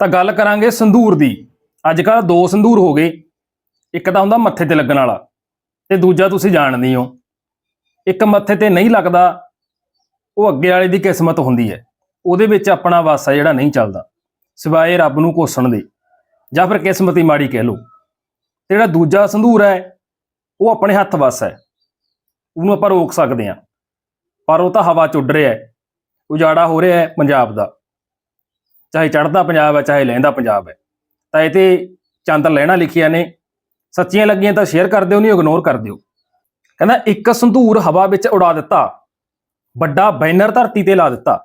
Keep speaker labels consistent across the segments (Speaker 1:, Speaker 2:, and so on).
Speaker 1: ਤਾਂ ਗੱਲ ਕਰਾਂਗੇ ਸੰਧੂਰ ਦੀ। ਅੱਜ ਕੱਲ ਦੋ ਸੰਧੂਰ ਹੋ ਗਏ। ਇੱਕ ਤਾਂ ਹੁੰਦਾ ਮੱਥੇ ਤੇ ਲੱਗਣ ਵਾਲਾ ਤੇ ਦੂਜਾ ਤੁਸੀਂ ਜਾਣਦੇ ਹੋ। ਇੱਕ ਮੱਥੇ ਤੇ ਨਹੀਂ ਲੱਗਦਾ, ਉਹ ਅੱਗੇ ਵਾਲੇ ਦੀ ਕਿਸਮਤ ਹੁੰਦੀ ਹੈ। ਉਹਦੇ ਵਿੱਚ ਆਪਣਾ ਵਾਸਾ ਜਿਹੜਾ ਨਹੀਂ ਚੱਲਦਾ। ਸਿਵਾਏ ਰੱਬ ਨੂੰ ਕੋਸਣ ਦੇ। ਜਾਂ ਫਿਰ ਕਿਸਮਤ ਹੀ ਮਾੜੀ ਕਹਿ ਲਓ। ਤੇ ਜਿਹੜਾ ਦੂਜਾ ਸੰਧੂਰ ਹੈ, ਉਹ ਆਪਣੇ ਹੱਥ ਵਾਸਾ ਹੈ। ਉਹਨੂੰ ਆਪਾਂ ਰੋਕ ਸਕਦੇ ਹਾਂ। ਪਰ ਉਹ ਤਾਂ ਹਵਾ ਚ ਉੱਡ ਰਿਹਾ ਹੈ। ਉਜਾੜਾ ਹੋ ਰਿਹਾ ਹੈ ਪੰਜਾਬ ਦਾ। ਚਾਹੇ ਚੜ੍ਹਦਾ ਪੰਜਾਬ ਹੈ, ਚਾਹੇ ਲਹਿੰਦਾ ਪੰਜਾਬ ਹੈ। ਤਾਂ ਇਹ ਤੇ ਚੰਦ ਲੈਣਾ ਲਿਖੀਆਂ ਨੇ, ਸੱਚੀਆਂ ਲੱਗੀਆਂ ਤਾਂ ਸ਼ੇਅਰ ਕਰ ਦਿਓ, ਨਹੀਂ ਇਗਨੋਰ ਕਰ ਦਿਓ। ਕਹਿੰਦਾ ਇੱਕ ਸੰਧੂਰ ਹਵਾ ਵਿੱਚ ਉਡਾ ਦਿੱਤਾ, ਵੱਡਾ ਬੈਨਰ ਧਰਤੀ ਤੇ ਲਾ ਦਿੱਤਾ।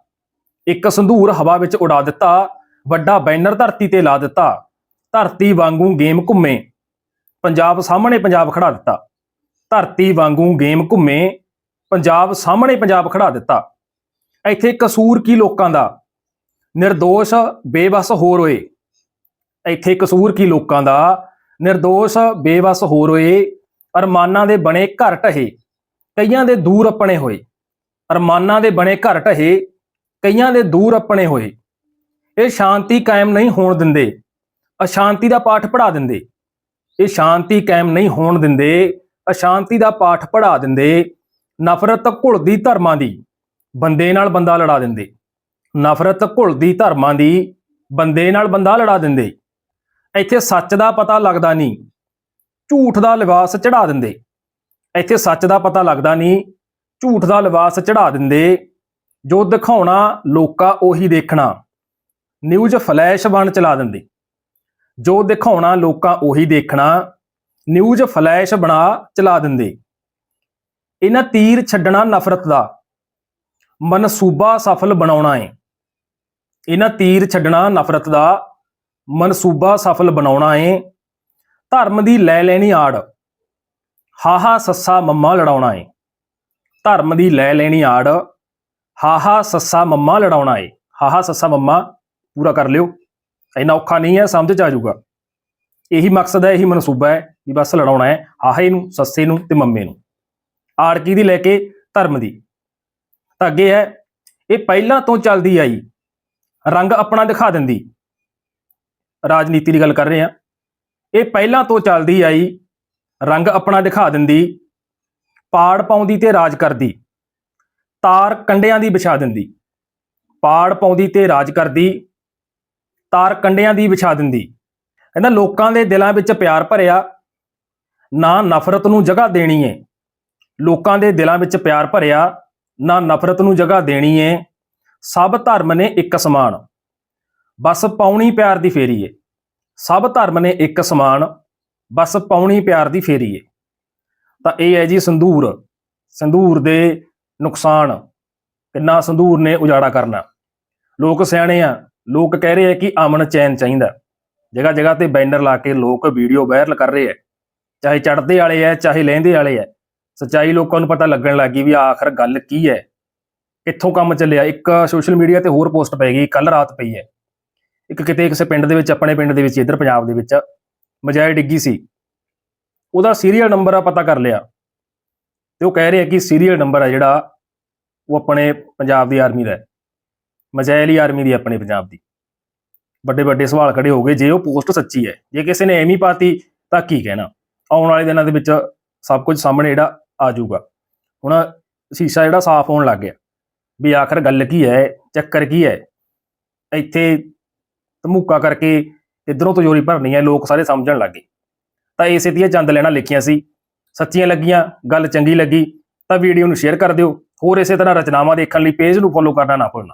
Speaker 1: ਇੱਕ ਸੰਧੂਰ ਹਵਾ ਵਿੱਚ ਉਡਾ ਦਿੱਤਾ, ਵੱਡਾ ਬੈਨਰ ਧਰਤੀ ਤੇ ਲਾ ਦਿੱਤਾ। ਧਰਤੀ ਵਾਂਗੂ ਗੇਮ ਘੁੰਮੇ, ਪੰਜਾਬ ਸਾਹਮਣੇ ਪੰਜਾਬ ਖੜਾ ਦਿੱਤਾ। ਧਰਤੀ ਵਾਂਗੂ ਗੇਮ ਘੁੰਮੇ, ਪੰਜਾਬ ਸਾਹਮਣੇ ਪੰਜਾਬ ਖੜਾ ਦਿੱਤਾ। ਇੱਥੇ ਕਸੂਰ ਕੀ ਲੋਕਾਂ ਦਾ? ਨਿਰਦੋਸ਼ ਬੇਵਸ ਹੋ ਰੋਏ ਇੱਥੇ ਕਸੂਰ ਕੀ ਲੋਕਾਂ ਦਾ? ਨਿਰਦੋਸ਼ ਬੇਵਸ ਹੋ ਹੋਏ, ਅਰਮਾਨਾਂ ਦੇ ਬਣੇ ਘਰ ਟਹੇ ਕਈਆਂ ਦੇ ਦੂਰ ਆਪਣੇ ਹੋਏ। ਅਰਮਾਨਾਂ ਦੇ ਬਣੇ ਘਰ ਟਹੇ ਕਈਆਂ ਦੇ ਦੂਰ ਆਪਣੇ ਹੋਏ। ਇਹ ਸ਼ਾਂਤੀ ਕਾਇਮ ਨਹੀਂ ਹੋਣ ਦਿੰਦੇ, ਅਸ਼ਾਂਤੀ ਦਾ ਪਾਠ ਪੜਾ ਦਿੰਦੇ। ਇਹ ਸ਼ਾਂਤੀ ਕਾਇਮ ਨਹੀਂ ਹੋਣ ਦਿੰਦੇ, ਅਸ਼ਾਂਤੀ ਦਾ ਪਾਠ ਪੜਾ ਦਿੰਦੇ। ਨਫ਼ਰਤ ਘੁਲਦੀ ਧਰਮਾਂ ਦੀ, ਬੰਦੇ ਨਾਲ ਬੰਦਾ ਲੜਾ ਦਿੰਦੇ। ਨਫ਼ਰਤ ਘੁਲਦੀ ਧਰਮਾਂ ਦੀ, ਬੰਦੇ ਨਾਲ ਬੰਦਾ ਲੜਾ ਦਿੰਦੇ। ਇੱਥੇ ਸੱਚ ਦਾ ਪਤਾ ਲੱਗਦਾ ਨਹੀਂ, ਝੂਠ ਦਾ ਲਿਬਾਸ ਚੜਾ ਦਿੰਦੇ। ਇੱਥੇ ਸੱਚ ਦਾ ਪਤਾ ਲੱਗਦਾ ਨਹੀਂ, ਝੂਠ ਦਾ ਲਿਬਾਸ ਚੜਾ ਦਿੰਦੇ। ਜੋ ਦਿਖਾਉਣਾ, ਲੋਕਾਂ ਉਹੀ ਦੇਖਣਾ। ਨਿਊਜ਼ ਫਲੈਸ਼ ਬਣ ਚਲਾ ਦਿੰਦੇ। ਜੋ ਦਿਖਾਉਣਾ, ਲੋਕਾਂ ਉਹੀ ਦੇਖਣਾ। ਨਿਊਜ਼ ਫਲੈਸ਼ ਬਣਾ ਚਲਾ ਦਿੰਦੇ। ਇਹਨਾਂ ਤੀਰ ਛੱਡਣਾ ਨਫ਼ਰਤ ਦਾ। ਮਨਸੂਬਾ ਸਫਲ ਬਣਾਉਣਾ ਹੈ ਇਹਨਾਂ ਤੀਰ ਛੱਡਣਾ, ਨਫ਼ਰਤ ਦਾ ਮਨਸੂਬਾ ਸਫਲ ਬਣਾਉਣਾ ਏ। ਧਰਮ ਦੀ ਲੈ ਲੈਣੀ ਆੜ, ਹਾਹਾ ਸੱਸਾ ਮੰਮਾ ਲੜਾਉਣਾ ਏ। ਧਰਮ ਦੀ ਲੈ ਲੈਣੀ ਆੜ, ਹਾਹਾ ਸੱਸਾ ਮੰਮਾ ਲੜਾਉਣਾ ਏ। ਹਾਹਾ ਸੱਸਾ ਮੰਮਾ, ਪੂਰਾ ਕਰ ਲਿਓ। ਇੰਨਾ ਔਖਾ ਨਹੀਂ ਹੈ, ਸਮਝ ਚ ਆ ਜਾਊਗਾ। ਇਹੀ ਮਕਸਦ ਹੈ, ਇਹੀ ਮਨਸੂਬਾ ਹੈ ਵੀ ਬਸ ਲੜਾਉਣਾ ਹੈ, ਹਾਹੇ ਨੂੰ, ਸੱਸੇ ਨੂੰ ਤੇ ਮੰਮੇ ਨੂੰ। ਆੜਕੀ ਦੀ ਲੈ ਕੇ? ਧਰਮ ਦੀ। ਤਾਂ ਅੱਗੇ ਹੈ, ਇਹ ਪਹਿਲਾਂ ਤੋਂ ਚੱਲਦੀ ਆਈ। ਰੰਗ ਆਪਣਾ ਦਿਖਾ ਦਿੰਦੀ। ਰਾਜਨੀਤੀ ਦੀ ਗੱਲ ਕਰ ਰਹੇ ਹਾਂ। ਇਹ ਪਹਿਲਾਂ ਤੋਂ ਚੱਲਦੀ ਆਈ, ਰੰਗ ਆਪਣਾ ਦਿਖਾ ਦਿੰਦੀ, ਪਾੜ ਪਾਉਂਦੀ ਤੇ ਰਾਜ ਕਰਦੀ, ਤਾਰ ਕੰਡਿਆਂ ਦੀ ਵਿਛਾ ਦਿੰਦੀ, ਪਾੜ ਪਾਉਂਦੀ ਤੇ ਰਾਜ ਕਰਦੀ, ਤਾਰ ਕੰਡਿਆਂ ਦੀ ਵਿਛਾ ਦਿੰਦੀ। ਕਹਿੰਦਾ ਲੋਕਾਂ ਦੇ ਦਿਲਾਂ ਵਿੱਚ ਪਿਆਰ ਭਰਿਆ, ਨਾ ਨਫ਼ਰਤ ਨੂੰ ਜਗ੍ਹਾ ਦੇਣੀ ਏ। ਲੋਕਾਂ ਦੇ ਦਿਲਾਂ ਵਿੱਚ ਪਿਆਰ ਭਰਿਆ, ਨਾ ਨਫ਼ਰਤ ਨੂੰ ਜਗ੍ਹਾ ਦੇਣੀ ਏ। ਸਭ ਧਰਮ ਨੇ ਇੱਕ ਸਮਾਨ। ਬਸ ਪਾਉਣੀ ਪਿਆਰ ਦੀ ਫੇਰੀ ਏ ਸਭ ਧਰਮ ਨੇ ਇੱਕ ਸਮਾਨ, ਬਸ ਪਾਉਣੀ ਪਿਆਰ ਦੀ ਫੇਰੀ ਏ ਤਾਂ ਇਹ ਹੈ ਜੀ ਸੰਧੂਰ। ਸੰਧੂਰ ਦੇ ਨੁਕਸਾਨ। ਕਿੰਨਾ ਸੰਧੂਰ ਨੇ ਉਜਾੜਾ ਕਰਨਾ। ਲੋਕ ਸਿਆਣੇ ਆ, ਲੋਕ ਕਹਿ ਰਹੇ ਆ ਕਿ ਅਮਨ ਚੈਨ ਚਾਹੀਦਾ। ਜਗ੍ਹਾ ਜਗ੍ਹਾ ਤੇ ਬੈਨਰ ਲਾ ਕੇ ਲੋਕ ਵੀਡੀਓ ਵਾਇਰਲ ਕਰ ਰਹੇ ਆ। ਚਾਹੇ ਚੜਦੇ ਵਾਲੇ ਆ, ਚਾਹੇ ਲਹਿੰਦੇ ਵਾਲੇ ਆ। ਸੱਚਾਈ ਲੋਕਾਂ ਨੂੰ ਪਤਾ ਲੱਗਣ ਲੱਗੀ ਵੀ ਆਖਰ ਗੱਲ ਕੀ ਹੈ। ਕਿੱਥੋਂ ਕੰਮ ਚੱਲਿਆ। ਇੱਕ ਸੋਸ਼ਲ ਮੀਡੀਆ ਤੇ ਹੋਰ ਪੋਸਟ ਪੈ ਗਈ ਕੱਲ ਰਾਤ ਪਈ ਹੈ। ਇੱਕ ਕਿਤੇ ਕਿਸੇ ਪਿੰਡ ਦੇ ਵਿੱਚ, ਆਪਣੇ ਪਿੰਡ ਦੇ ਵਿੱਚ, ਇੱਧਰ ਪੰਜਾਬ ਦੇ ਵਿੱਚ, ਮਜਾਇ ਡਿੱਗੀ ਸੀ। ਉਹਦਾ ਸੀਰੀਅਲ ਨੰਬਰ ਆ, ਪਤਾ ਕਰ ਲਿਆ। ਤੇ ਉਹ ਕਹਿ ਰਿਹਾ ਕਿ ਸੀਰੀਅਲ ਨੰਬਰ ਆ ਜਿਹੜਾ, ਉਹ ਆਪਣੇ ਪੰਜਾਬ ਦੀ ਆਰਮੀ ਦਾ ਹੈ। ਮਜਾਇਲੀ ਆਰਮੀ ਦੀ ਆਪਣੇ ਪੰਜਾਬ ਦੀ। ਵੱਡੇ ਵੱਡੇ ਸਵਾਲ ਖੜੇ ਹੋ ਗਏ। ਜੇ ਉਹ ਪੋਸਟ ਸੱਚੀ ਹੈ, ਜੇ ਕਿਸੇ ਨੇ ਐਵੇਂ ਪਾਤੀ, ਤਾਂ ਕੀ ਕਹਿਣਾ? ਆਉਣ ਵਾਲੇ ਦਿਨਾਂ ਦੇ ਵਿੱਚ ਸਭ ਕੁਝ ਸਾਹਮਣੇ ਜਿਹੜਾ ਆ ਜਾਊਗਾ। ਹੁਣ ਸ਼ੀਸ਼ਾ ਜਿਹੜਾ ਸਾਫ਼ ਹੋਣ ਲੱਗ ਗਿਆ। ਵੀ ਆਖਰ ਗੱਲ ਕੀ ਹੈ, ਚੱਕਰ ਕੀ ਹੈ? ਇੱਥੇ ਧਮੂਕਾ ਕਰਕੇ ਇਧਰੋਂ ਤਜੋਰੀ ਭਰਨੀ ਹੈ, ਲੋਕ ਸਾਰੇ ਸਮਝਣ ਲੱਗੇ ਤਾਂ ਇਸੇ ਦੀਆਂ ਚੰਦ ਲੈਣਾ ਲਿਖੀਆਂ ਸੀ, ਸੱਚੀਆਂ ਲੱਗੀਆਂ, ਗੱਲ ਚੰਗੀ ਲੱਗੀ, ਤਾਂ ਵੀਡੀਓ ਨੂੰ ਸ਼ੇਅਰ ਕਰ ਦਿਓ, ਹੋਰ ਇਸੇ ਤਰ੍ਹਾਂ ਰਚਨਾਵਾਂ ਦੇਖਣ ਲਈ ਪੇਜ ਨੂੰ ਫੋਲੋ ਕਰਨਾ ਨਾ ਭੁੱਲਣਾ।